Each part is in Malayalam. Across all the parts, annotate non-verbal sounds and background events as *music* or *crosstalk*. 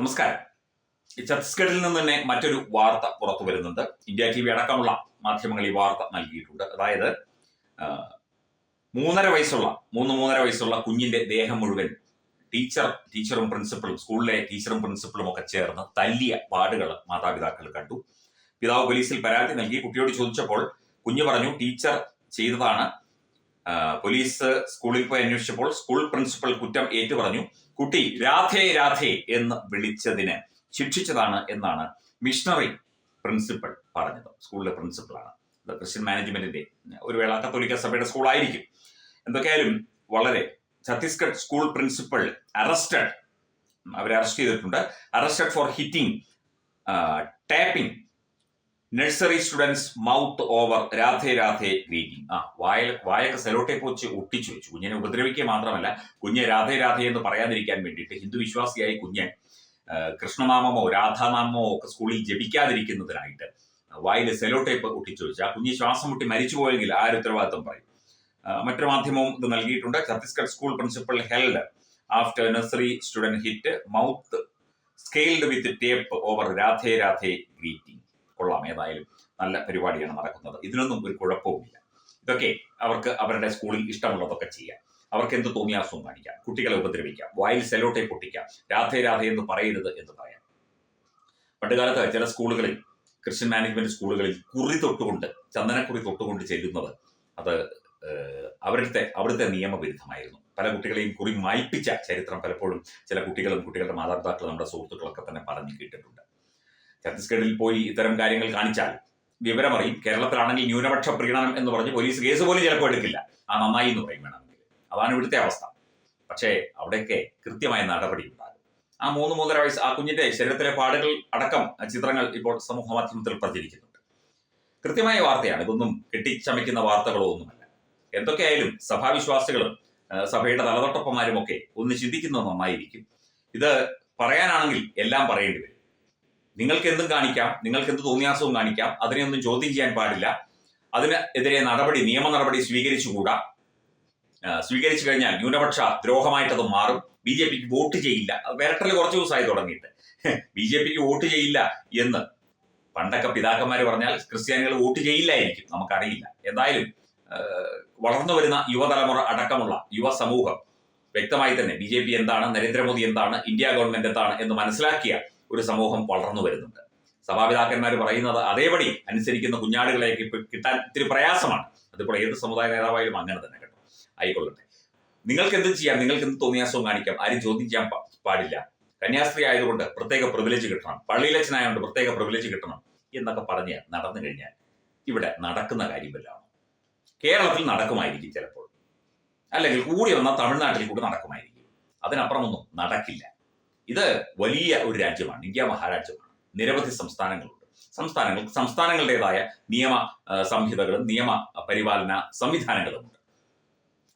നമസ്കാരം. ഛത്തീസ്ഗഡിൽ നിന്ന് തന്നെ മറ്റൊരു വാർത്ത പുറത്തു വരുന്നുണ്ട്. ഇന്ത്യ ടി വി അടക്കമുള്ള മാധ്യമങ്ങൾ ഈ വാർത്ത നൽകിയിട്ടുണ്ട്. അതായത് മൂന്നര വയസ്സുള്ള മൂന്ന് മൂന്നര വയസ്സുള്ള കുഞ്ഞിന്റെ ദേഹം മുഴുവൻ ടീച്ചർ ടീച്ചറും പ്രിൻസിപ്പളും സ്കൂളിലെ ടീച്ചറും പ്രിൻസിപ്പളും ഒക്കെ ചേർന്ന് തല്ലിയ പാടുകൾ മാതാപിതാക്കൾ കണ്ടു. പിതാവ് പോലീസിൽ പരാതി നൽകി. കുട്ടിയോട് ചോദിച്ചപ്പോൾ കുഞ്ഞു പറഞ്ഞു ടീച്ചർ ചെയ്തതാണ്. പോലീസ് സ്കൂളിൽ പോയി അന്വേഷിച്ചപ്പോൾ സ്കൂൾ പ്രിൻസിപ്പൽ കുറ്റം ഏറ്റു പറഞ്ഞു. കുട്ടി രാധേ രാധേ എന്ന് വിളിച്ചതിന് ശിക്ഷിച്ചതാണ് എന്നാണ് മിഷണറി പ്രിൻസിപ്പൾ പറഞ്ഞത്. സ്കൂളിലെ പ്രിൻസിപ്പളാണ്. ക്രിസ്ത്യൻ മാനേജ്മെന്റിന്റെ ഒരു വേള കത്തോലിക്ക സഭയുടെ സ്കൂളായിരിക്കും. എന്തൊക്കെയായാലും വളരെ ഛത്തീസ്ഗഡ് സ്കൂൾ പ്രിൻസിപ്പൾ അറസ്റ്റഡ് അവരെ അറസ്റ്റ് ചെയ്തിട്ടുണ്ട്. Arrested for hitting taping nursery students mouth over Radhe Radhe greeting ആ വായ വായൊക്കെ സെലോട്ടേപ്പ് വെച്ച് ഒട്ടിച്ചു വെച്ചു. കുഞ്ഞിനെ ഉപദ്രവിക്കുക മാത്രമല്ല കുഞ്ഞെ രാധേ രാധേ എന്ന് പറയാതിരിക്കാൻ വേണ്ടിയിട്ട് ഹിന്ദു വിശ്വാസിയായി കുഞ്ഞ് ആ, കൃഷ്ണനാമമോ രാധാനാമമോ ഒക്കെ സ്കൂളിൽ ജപിക്കാതിരിക്കുന്നതിനായിട്ട് വായിൽ സെലോട്ടേപ്പ് ഒട്ടിച്ചു വെച്ചു. ആ കുഞ്ഞ് ശ്വാസം മുട്ടി മരിച്ചു പോയെങ്കിൽ ആര് ഉത്തരവാദിത്വം പറയും? മറ്റൊരു മാധ്യമവും ഇത് നൽകിയിട്ടുണ്ട്. Chhattisgarh school principal held after nursery student hit mouth scaled with tape over Radhe Radhe greeting കൊള്ളാം ഏതായാലും നല്ല പരിപാടിയാണ് നടക്കുന്നത്. ഇതിനൊന്നും ഒരു കുഴപ്പവുമില്ല. ഇതൊക്കെ അവർക്ക് അവരുടെ സ്കൂളിൽ ഇഷ്ടമുള്ളതൊക്കെ ചെയ്യാം. അവർക്ക് എന്ത് തോന്നിയാസവും കാണിക്കാം. കുട്ടികളെ ഉപദ്രവിക്കാം. വായിൽ സെലോട്ടെ പൊട്ടിക്കാം. രാധേ രാധേ എന്ന് പറയരുത് എന്ന് പറയാം. പണ്ടുകാലത്ത് ചില സ്കൂളുകളിൽ ക്രിസ്ത്യൻ മാനേജ്മെന്റ് സ്കൂളുകളിൽ കുറി തൊട്ടുകൊണ്ട് ചന്ദനക്കുറി തൊട്ടുകൊണ്ട് ചെല്ലുന്നത് അത് അവരുടെ അവിടുത്തെ നിയമവിരുദ്ധമായിരുന്നു. പല കുട്ടികളെയും കുറി മായ്പിച്ച ചരിത്രം പലപ്പോഴും ചില കുട്ടികളും കുട്ടികളുടെ മാതാപിതാക്കളും നമ്മുടെ സുഹൃത്തുക്കളൊക്കെ തന്നെ പറഞ്ഞു കേട്ടിട്ടുണ്ട്. ഛത്തീസ്ഗഡിൽ പോയി ഇത്തരം കാര്യങ്ങൾ കാണിച്ചാൽ വിവരമറിയും. കേരളത്തിലാണെങ്കിൽ ന്യൂനപക്ഷ പ്രീണനം എന്ന് പറഞ്ഞ് പോലീസ് കേസ് പോലും ചിലപ്പോൾ എടുക്കില്ല. ആ നന്നായി എന്ന് പറയും വേണമെങ്കിൽ അതാണ് ഇവിടുത്തെ അവസ്ഥ. പക്ഷേ അവിടെയൊക്കെ കൃത്യമായ നടപടി ഉണ്ടാകും. ആ മൂന്ന് മൂന്നര വയസ്സ് ആ കുഞ്ഞിന്റെ ശരീരത്തിലെ പാടുകൾ അടക്കം ചിത്രങ്ങൾ ഇപ്പോൾ സമൂഹ മാധ്യമത്തിൽ പ്രചരിക്കുന്നുണ്ട്. കൃത്യമായ വാർത്തയാണ്. ഇതൊന്നും കെട്ടിച്ചമയ്ക്കുന്ന വാർത്തകളോ ഒന്നുമല്ല. എന്തൊക്കെയായാലും സഭാവിശ്വാസികളും സഭയുടെ തലതൊട്ടപ്പന്മാരും ഒക്കെ ഒന്ന് ചിന്തിക്കുന്നത് നന്നായിരിക്കും. ഇത് പറയാനാണെങ്കിൽ എല്ലാം പറയേണ്ടി വരും. നിങ്ങൾക്ക് എന്തും കാണിക്കാം നിങ്ങൾക്ക് എന്ത് തോന്നിയാസവും കാണിക്കാം അതിനെയൊന്നും ചോദ്യം ചെയ്യാൻ പാടില്ല. അതിനെതിരെ നടപടി നിയമ നടപടി സ്വീകരിച്ചുകൂടാ. സ്വീകരിച്ചു കഴിഞ്ഞാൽ ന്യൂനപക്ഷ ദ്രോഹമായിട്ടത് മാറും. ബി ജെ പിക്ക് വോട്ട് ചെയ്യില്ല. വിരട്ടൽ കുറച്ച് ദിവസമായി തുടങ്ങിയിട്ട്. *laughs* ബി ജെ പിക്ക് വോട്ട് ചെയ്യില്ല എന്ന് പണ്ടൊക്കെ പിതാക്കന്മാർ പറഞ്ഞാൽ ക്രിസ്ത്യാനികൾ വോട്ട് ചെയ്യില്ലായിരിക്കും. നമുക്കറിയില്ല. എന്തായാലും വളർന്നു വരുന്ന യുവതലമുറ അടക്കമുള്ള യുവസമൂഹം വ്യക്തമായി തന്നെ ബി ജെ പി എന്താണ് നരേന്ദ്രമോദി എന്താണ് ഇന്ത്യ ഗവൺമെന്റ് എന്താണ് എന്ന് മനസ്സിലാക്കിയ ഒരു സമൂഹം വളർന്നു വരുന്നുണ്ട്. സഭാപിതാക്കന്മാർ പറയുന്നത് അതേപടി അനുസരിക്കുന്ന കുഞ്ഞാടുകളെയൊക്കെ ഇപ്പൊ കിട്ടാൻ ഇത്തിരി പ്രയാസമാണ്. അതിപ്പോൾ ഏത് സമുദായ നേതാവായാലും അങ്ങനെ തന്നെ കേട്ടോ. ആയിക്കൊള്ളട്ടെ. നിങ്ങൾക്ക് എന്ത് ചെയ്യാം? നിങ്ങൾക്ക് എന്ത് തോന്നിയാസവും കാണിക്കാം? ആരും ചോദ്യം ചെയ്യാൻ പാടില്ല. കന്യാസ്ത്രീ ആയതുകൊണ്ട് പ്രത്യേക പ്രിവിലേജ് കിട്ടണം. പള്ളിയിലച്ചനായതുകൊണ്ട് പ്രത്യേക പ്രിവിലേജ് കിട്ടണം എന്നൊക്കെ പറഞ്ഞ് നടന്നു കഴിഞ്ഞാൽ ഇവിടെ നടക്കുന്ന കാര്യമല്ലാണ് കേരളത്തിൽ നടക്കുമായിരിക്കും ചിലപ്പോൾ. അല്ലെങ്കിൽ കൂടി വന്നാൽ തമിഴ്നാട്ടിൽ കൂടി നടക്കുമായിരിക്കും. അതിനപ്പുറമൊന്നും നടക്കില്ല. ഇത് വലിയ ഒരു രാജ്യമാണ് ഇന്ത്യ മഹാരാജ്യമാണ്. നിരവധി സംസ്ഥാനങ്ങളുണ്ട്. സംസ്ഥാനങ്ങൾ സംസ്ഥാനങ്ങളുടേതായ നിയമ സംഹിതകളും നിയമ പരിപാലന സംവിധാനങ്ങളുമുണ്ട്.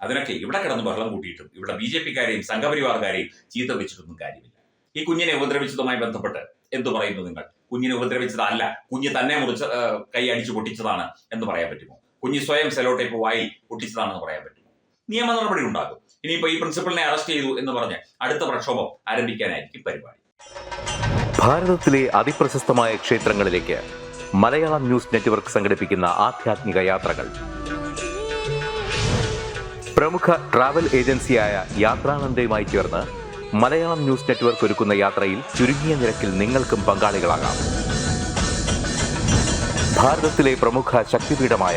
അതിനൊക്കെ ഇവിടെ കിടന്ന് ബഹളം കൂട്ടിയിട്ടും ഇവിടെ ബി ജെ പിക്കാരെയും സംഘപരിവാറുകാരെയും ചീത്ത വെച്ചിട്ടൊന്നും കാര്യമില്ല. ഈ കുഞ്ഞിനെ ഉപദ്രവിച്ചതുമായി ബന്ധപ്പെട്ട് എന്തു പറയുന്നു നിങ്ങൾ? കുഞ്ഞിനെ ഉപദ്രവിച്ചതല്ല കുഞ്ഞ് തന്നെ മുറിച്ച് കൈ അടിച്ചു പൊട്ടിച്ചതാണ് എന്ന് പറയാൻ പറ്റുമോ? കുഞ്ഞ് സ്വയം സെലോട്ടേപ്പ് വായി പൊട്ടിച്ചതാണെന്ന് പറയാൻ പറ്റുമോ? നിയമ നടപടി ഉണ്ടാകും ഇനിയിപ്പോ ഈ പ്രിൻസിപ്പളിനെ അറസ്റ്റ് ചെയ്തു എന്ന് പറഞ്ഞ് അടുത്ത പ്രക്ഷോഭം ആരംഭിക്കാനായിരിക്കും പരിപാടി. ഭാരതത്തിലെ അതിപ്രശസ്തമായ ക്ഷേത്രങ്ങളിലേക്ക് മലയാളം ന്യൂസ് നെറ്റ്വർക്ക് സംഘടിപ്പിക്കുന്ന ആധ്യാത്മിക യാത്രകൾ. പ്രമുഖ ട്രാവൽ ഏജൻസിയായ യാത്രാനന്ദയുമായി ചേർന്ന് മലയാളം ന്യൂസ് നെറ്റ്വർക്ക് ഒരുക്കുന്ന യാത്രയിൽ ചുരുങ്ങിയ നിരക്കിൽ നിങ്ങൾക്കും പങ്കാളികളാകാം. ഭാരതത്തിലെ പ്രമുഖ ശക്തിപീഠമായ